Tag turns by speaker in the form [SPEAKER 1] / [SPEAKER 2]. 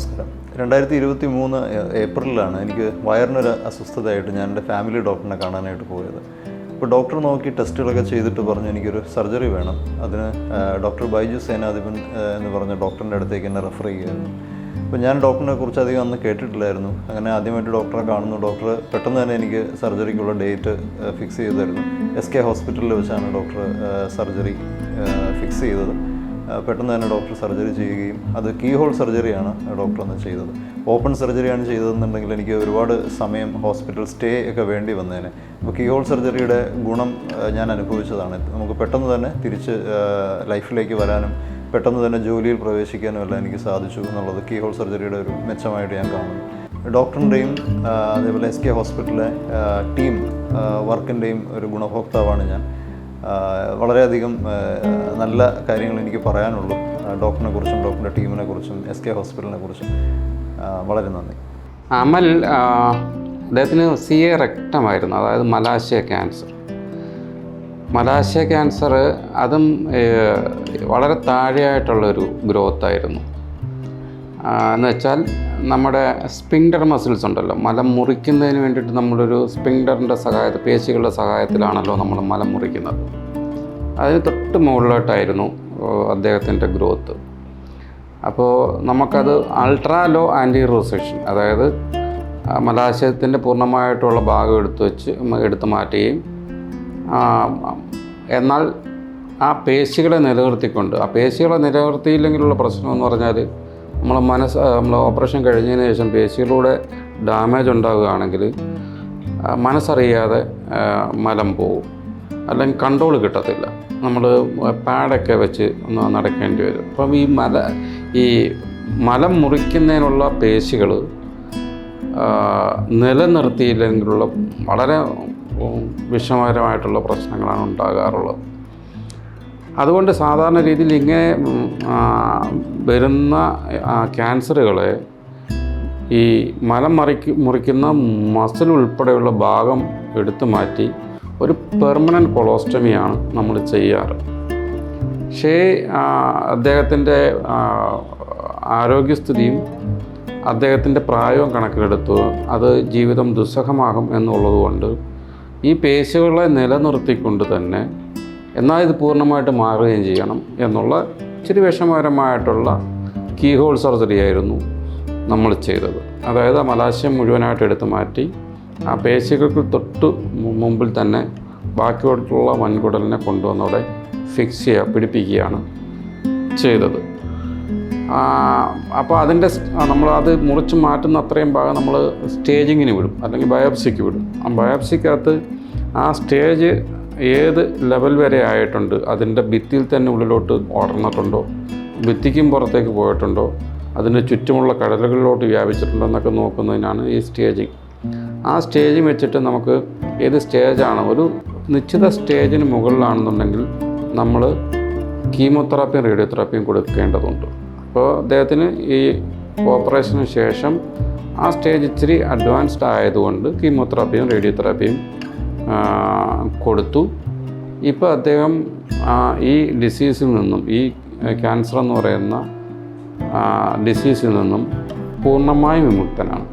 [SPEAKER 1] നമസ്കാരം. രണ്ടായിരത്തി ഇരുപത്തി മൂന്ന് ഏപ്രിലാണ് എനിക്ക് വയറിനൊരു അസ്വസ്ഥതയായിട്ട് ഞാൻ എന്റെ ഫാമിലി ഡോക്ടറിനെ കാണാനായിട്ട് പോയത്. അപ്പോൾ ഡോക്ടർ നോക്കി ടെസ്റ്റുകളൊക്കെ ചെയ്തിട്ട് പറഞ്ഞു എനിക്കൊരു സർജറി വേണം. അതിന് ഡോക്ടർ ബൈജു സേനാധിപൻ എന്ന് പറഞ്ഞ ഡോക്ടറിന്റെ അടുത്തേക്ക് എന്നെ റെഫർ ചെയ്യുമായിരുന്നു അപ്പോൾ ഞാൻ ഡോക്ടറിനെ കുറിച്ച് അധികം അന്ന് കേട്ടിട്ടില്ലായിരുന്നു. അങ്ങനെ ആദ്യമായിട്ട് ഡോക്ടറെ കാണുന്നു. ഡോക്ടർ പെട്ടെന്ന് തന്നെ എനിക്ക് സർജറിക്കുള്ള ഡേറ്റ് ഫിക്സ് ചെയ്തായിരുന്നു. എസ് കെ ഹോസ്പിറ്റലിൽ വെച്ചാണ് ഡോക്ടർ സർജറി ഫിക്സ് ചെയ്തത്. പെട്ടെന്ന് തന്നെ ഡോക്ടർ സർജറി ചെയ്യുകയും അത് കീ ഹോൾ സർജറിയാണ് ഡോക്ടർ അന്ന് ചെയ്തത്. ഓപ്പൺ സർജറിയാണ് ചെയ്തതെന്നുണ്ടെങ്കിൽ എനിക്ക് ഒരുപാട് സമയം ഹോസ്പിറ്റൽ സ്റ്റേ ഒക്കെ വേണ്ടി വന്നതിന് അപ്പോൾ കീ ഹോൾ സർജറിയുടെ ഗുണം ഞാൻ അനുഭവിച്ചതാണ്. നമുക്ക് പെട്ടെന്ന് തന്നെ തിരിച്ച് ലൈഫിലേക്ക് വരാനും പെട്ടെന്ന് തന്നെ ജോലിയിൽ പ്രവേശിക്കാനും എല്ലാം എനിക്ക് സാധിച്ചു എന്നുള്ളത് കീ ഹോൾ സർജറിയുടെ ഒരു മെച്ചമായിട്ട് ഞാൻ കാണുന്നു. ഡോക്ടറിന്റെയും അതേപോലെ എസ് കെ ഹോസ്പിറ്റലിലെ ടീം വർക്കിന്റെയും ഒരു ഗുണഭോക്താവാണ് ഞാൻ. വളരെയധികം നല്ല കാര്യങ്ങൾ എനിക്ക് പറയാനുള്ളൂ. ഡോക്ടറിനെ കുറിച്ചും ഡോക്ടറിന്റെ ടീമിനെ കുറിച്ചും എസ് കെ ഹോസ്പിറ്റലിനെ കുറിച്ചും വളരെ നന്ദി.
[SPEAKER 2] അമൽ അദ്ദേഹത്തിന് സി എ റെക്ടമായിരുന്നു അതായത് മലാശയ ക്യാൻസർ മലാശയ ക്യാൻസർ അതും വളരെ താഴെയായിട്ടുള്ളൊരു ഗ്രോത്ത് ആയിരുന്നു. ആ, എന്ന് വെച്ചാൽ നമ്മുടെ സ്പിങ്ഡർ മസിൽസ് ഉണ്ടല്ലോ. മലം മുറിക്കുന്നതിന് വേണ്ടിയിട്ട് നമ്മളൊരു സ്പിങ്ഡറിന്റെ സഹായത്തിൽ പേശികളുടെ സഹായത്തിലാണല്ലോ നമ്മൾ മലം മുറിക്കുന്നത്. അതിന് തൊട്ട് മുകളിലോട്ടായിരുന്നു അദ്ദേഹത്തിന്റെ ഗ്രോത്ത് അപ്പോൾ നമുക്കത് അൾട്രാ ലോ ആന്റി റോസേഷൻ അതായത് മലാശയത്തിന്റെ പൂർണമായിട്ടുള്ള ഭാഗം എടുത്തു വെച്ച് എടുത്ത് മാറ്റുകയും എന്നാൽ ആ പേശികളെ നിലനിർത്തിക്കൊണ്ട് ആ പേശികളെ നിലനിർത്തിയില്ലെങ്കിലുള്ള പ്രശ്നം എന്ന് പറഞ്ഞാൽ നമ്മൾ മനസ്സ് നമ്മൾ ഓപ്പറേഷൻ കഴിഞ്ഞതിന് ശേഷം പേശികളിലൂടെ ഡാമേജ് ഉണ്ടാവുകയാണെങ്കിൽ മനസ്സറിയാതെ മലം പോവും. അല്ലെങ്കിൽ കൺട്രോൾ കിട്ടത്തില്ല. നമ്മൾ പാഡൊക്കെ വെച്ച് ഒന്ന് നടക്കേണ്ടി വരും. അപ്പം ഈ മല ഈ മലം മുറിക്കുന്നതിനുള്ള പേശികൾ നിലനിർത്തിയില്ലെങ്കിലുള്ള വളരെ വിഷമകരമായിട്ടുള്ള പ്രശ്നങ്ങളാണ് ഉണ്ടാകാറുള്ളത്. അതുകൊണ്ട് സാധാരണ രീതിയിൽ ഇങ്ങനെ വരുന്ന ക്യാൻസറുകളെ ഈ മലം മറിക്ക് മുറിക്കുന്ന മസിൽ ഉൾപ്പെടെയുള്ള ഭാഗം എടുത്തു മാറ്റി ഒരു പെർമനന്റ് കൊളോസ്റ്റമിയാണ് നമ്മൾ ചെയ്യാറ്. പക്ഷേ അദ്ദേഹത്തിന്റെ ആരോഗ്യസ്ഥിതിയും അദ്ദേഹത്തിന്റെ പ്രായവും കണക്കിലെടുത്തു. അത് ജീവിതം ദുസ്സഹമാകും എന്നുള്ളതുകൊണ്ട് ഈ പേശികളെ നിലനിർത്തിക്കൊണ്ട് തന്നെ എന്നാൽ ഇത് പൂർണമായിട്ട് മാറുകയും ചെയ്യണം എന്നുള്ള ഇച്ചിരി വിഷമകരമായിട്ടുള്ള കീ ഹോൾ സർജറി ആയിരുന്നു നമ്മൾ ചെയ്തത്. അതായത് ആ മലാശയം മുഴുവനായിട്ട് എടുത്ത് മാറ്റി ആ പേശികൾക്ക് തൊട്ട് മുമ്പിൽ തന്നെ ബാക്കിയോട്ടുള്ള വൻകുടലിനെ കൊണ്ടുവന്നവിടെ ഫിക്സ് ചെയ്യുക പിടിപ്പിക്കുകയാണ് ചെയ്തത്. അപ്പോൾ അതിന്റെ നമ്മൾ അത് മുറിച്ച് മാറ്റുന്ന അത്രയും ഭാഗം നമ്മൾ സ്റ്റേജിങ്ങിന് വിടും. അല്ലെങ്കിൽ ബയോപ്സിക്ക് വിടും. ആ ബയോപ്സിക്കകത്ത് ആ സ്റ്റേജ് ഏത് ലെവൽ വരെ ആയിട്ടുണ്ട്? അതിന്റെ ഭിത്തിയിൽ തന്നെ ഉള്ളിലോട്ട് ഓടർന്നിട്ടുണ്ടോ ഭിത്തിക്കും പുറത്തേക്ക് പോയിട്ടുണ്ടോ? അതിന് ചുറ്റുമുള്ള കടലുകളിലോട്ട് വ്യാപിച്ചിട്ടുണ്ടോ എന്നൊക്കെ നോക്കുന്നതിനാണ് ഈ സ്റ്റേജിങ്. ആ സ്റ്റേജിങ് വെച്ചിട്ട് നമുക്ക് ഏത് സ്റ്റേജാണ് ഒരു നിശ്ചിത സ്റ്റേജിന് മുകളിലാണെന്നുണ്ടെങ്കിൽ നമ്മൾ കീമോതെറാപ്പിയും റേഡിയോതെറാപ്പിയും കൊടുക്കേണ്ടതുണ്ട്. അപ്പോൾ അദ്ദേഹത്തിന് ഈ ഓപ്പറേഷന് ശേഷം ആ സ്റ്റേജ് ഇച്ചിരി അഡ്വാൻസ്ഡ് ആയതുകൊണ്ട് കീമോതെറാപ്പിയും റേഡിയോതെറാപ്പിയും കൊടുത്തു. ഇപ്പോൾ അദ്ദേഹം ഈ ഡിസീസിൽ നിന്നും ഈ ക്യാൻസർ എന്ന് പറയുന്ന ഡിസീസിൽ നിന്നും പൂർണമായും വിമുക്തനാണ്.